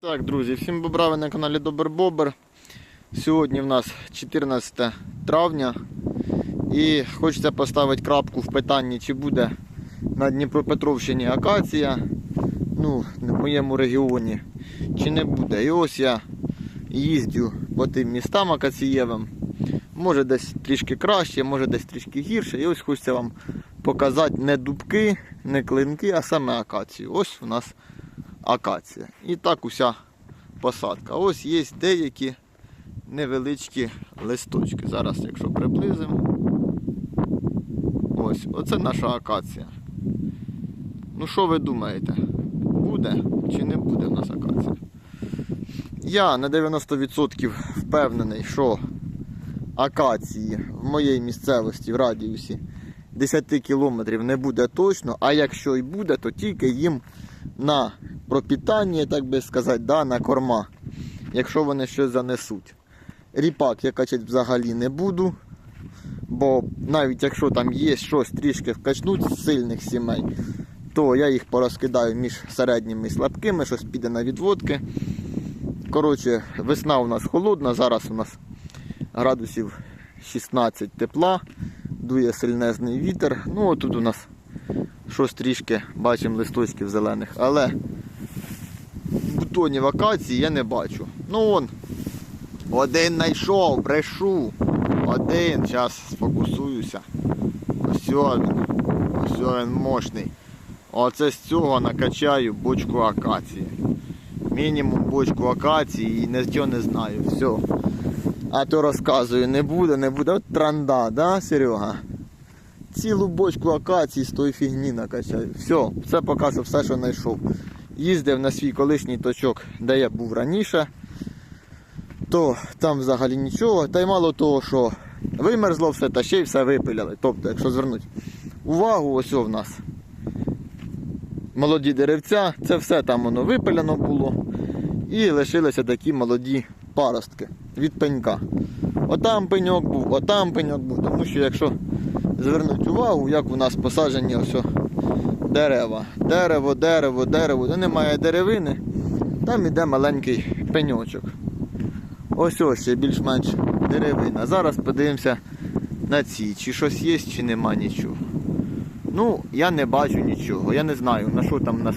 Так, друзі, всім бобра, ви на каналі Добр Бобер. Сьогодні в нас 14 травня і хочеться поставити крапку в питанні, чи буде на Дніпропетровщині акація, ну, в моєму регіоні, чи не буде. І ось я їздю по тим містам акацієвим. Може десь трішки краще, може десь трішки гірше. І ось хочеться вам показати не дубки, не клинки, а саме акацію. Ось у нас акація. І так уся посадка. Ось є деякі невеличкі листочки. Зараз, якщо приблизимо. Ось, оце наша акація. Ну що ви думаєте? Буде чи не буде в нас акація? Я на 90% впевнений, що акації в моїй місцевості в радіусі 10 кілометрів не буде точно, а якщо і буде, то тільки їм на пропітання, так би сказати, да, на корма, якщо вони щось занесуть. Ріпак я качати взагалі не буду, бо навіть якщо там є щось трішки вкачнуть з сильних сімей, то я їх порозкидаю між середніми і слабкими, щось піде на відводки. Коротше, весна у нас холодна, зараз у нас градусів 16 тепла, дує сильнезний вітер. Ну отут у нас щось трішки бачимо листочків зелених, але бутонів акації я не бачу. Ну вон, один знайшов, брешу. Один, зараз сфокусуюся. Ось він, ось він мощний. Оце з цього накачаю бочку акації. Мінімум бочку акації і нічого не знаю. Все. А то розказую, не буде, не буде. От транда, да, Серега? Цілу бочку акації з тої фігні накачаю. Все, поки що все, що знайшов. Їздив на свій колишній точок, де я був раніше, то там взагалі нічого. Та й мало того, що вимерзло все, та ще й все випиляли. Тобто, якщо звернути увагу, ось в нас молоді деревця, це все там воно випиляно було. І лишилися такі молоді паростки від пенька. Отам пеньок був, отам пеньок був, тому що якщо звернути увагу, як у нас посаджені ось дерева. Дерево, дерево, дерево, де немає деревини, там іде маленький пеньочок. Ось ось ще більш-менш деревина. Зараз подивимося на ці, чи щось є, чи нема нічого. Ну, я не бачу нічого. Я не знаю, на що там нас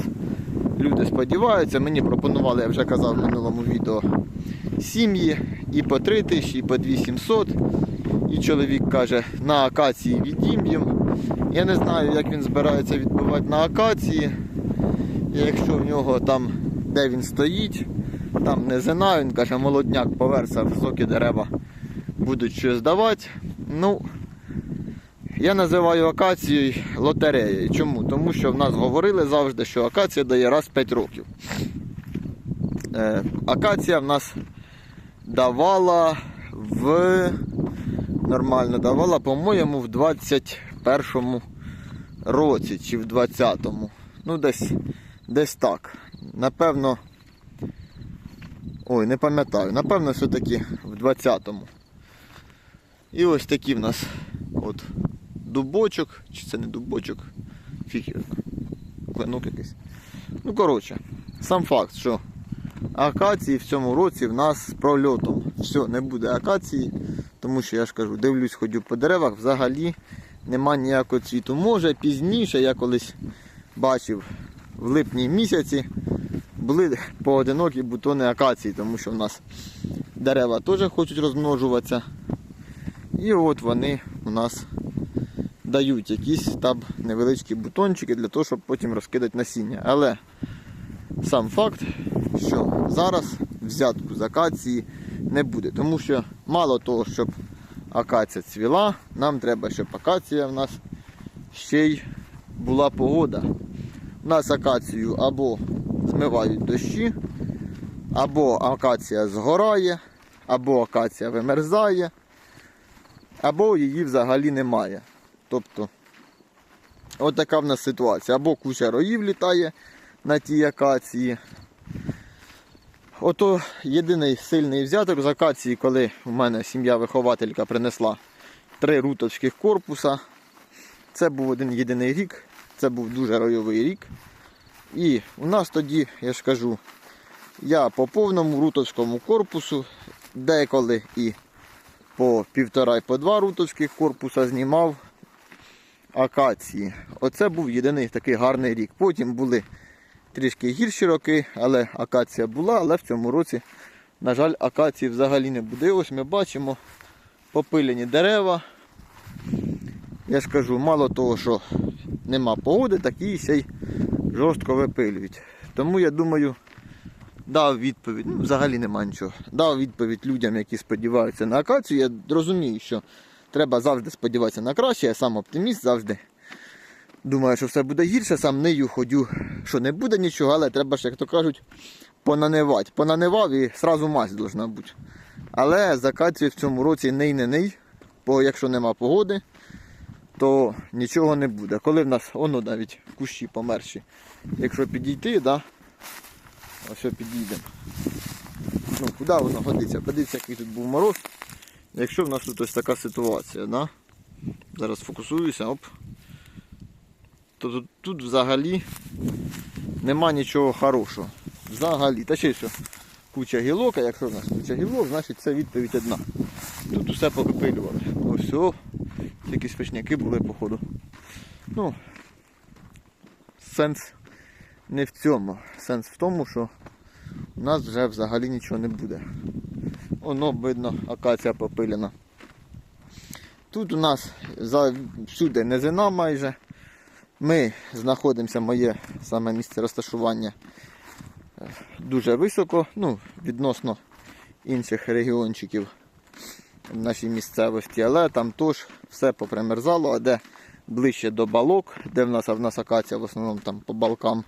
люди сподіваються. Мені пропонували, я вже казав в минулому відео, сім'ї і по 3 тисячі, і по 2700. І чоловік каже, на акації відім'єм. Я не знаю, як він збирається відбивати на акації. Якщо в нього там, де він стоїть, там не низина, він каже, молодняк поверся, високі дерева будуть щось давати. Ну, я називаю акацією лотереєю. Чому? Тому що в нас говорили завжди, що акація дає раз в 5 років. Е, акація в нас давала в нормально давала, по-моєму, в 21-му році чи в 20-му. Ну, десь, десь так. Напевно. Ой, не пам'ятаю. Напевно, все-таки в 20-му. І ось такі в нас от дубочок, чи це не дубочок, фіг. Клинок якийсь. Ну, коротше, сам факт, що акації в цьому році в нас з прольотом. Все, не буде акації, тому що я ж кажу, дивлюсь, ходю по деревах, взагалі нема ніякого цвіту. Може пізніше я колись бачив в липні місяці були поодинокі бутони акації, тому що в нас дерева теж хочуть розмножуватися. І от вони у нас дають якісь там невеличкі бутончики для того, щоб потім розкидати насіння. Але сам факт, що зараз взятку з акації не буде. Тому що мало того, щоб акація цвіла, нам треба, щоб акація в нас ще й була погода. У нас акацію або змивають дощі, або акація згорає, або акація вимерзає, або її взагалі немає. Тобто, от така в нас ситуація. Або куча роїв літає на тій акації. Ото єдиний сильний взяток з акації, коли в мене сім'я-вихователька принесла три рутовських корпуса. Це був один єдиний рік, це був дуже ройовий рік. І у нас тоді, я ж кажу, Я по повному рутовському корпусу, деколи і по півтора і по два рутовських корпуса знімав акації. Оце був єдиний такий гарний рік. Потім були трішки гірші роки, але акація була, але в цьому році, на жаль, акації взагалі не буде. І ось ми бачимо попилені дерева. Я ж кажу, мало того, що нема погоди, так і ще й жорстко випилюють. Тому я думаю, дав відповідь, ну взагалі нема нічого. Дав відповідь людям, які сподіваються на акацію. Я розумію, що треба завжди сподіватися на краще, я сам оптиміст завжди. Думаю, що все буде гірше, сам нею ходю, що не буде нічого, але треба ж, як то кажуть, понанивати. Понанивав і сразу мазь должна бути. Але з в цьому році ней не ней, бо якщо нема погоди, то нічого не буде. Коли в нас воно навіть кущі померші. Якщо підійти, да, ось підійдемо. Ну, куди воно годиться? Подивіться, який тут був мороз. Якщо в нас тут ось така ситуація, да? зараз фокусуюся, оп. То тут, взагалі нема нічого хорошого. Взагалі. Та ще й куча гілок, а якщо в нас куча гілок, значить це відповідь одна. Тут усе повипилювали. Ось все. Тільки спечняки були, походу. Ну, сенс не в цьому. Сенс в тому, що у нас вже взагалі нічого не буде. Воно видно, акація попилена. Тут у нас всюди низина майже. Ми знаходимося, моє саме місце розташування е, дуже високо, ну, відносно інших регіончиків в нашій місцевості, але там теж все попримерзало, а де ближче до балок, де в нас, в нас акація в основному там по балкам,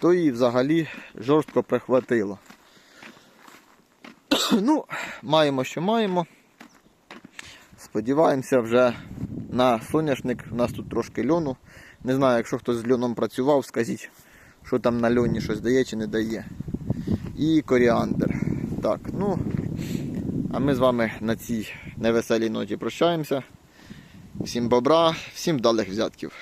то її взагалі жорстко прихватило. ну, маємо, що маємо. Сподіваємося вже на соняшник. У нас тут трошки льону. Не знаю, якщо хтось з льоном працював, скажіть, що там на льоні щось дає чи не дає. І коріандр. Так, ну, а ми з вами на цій невеселій ноті прощаємося. Всім бобра, всім вдалих взятків.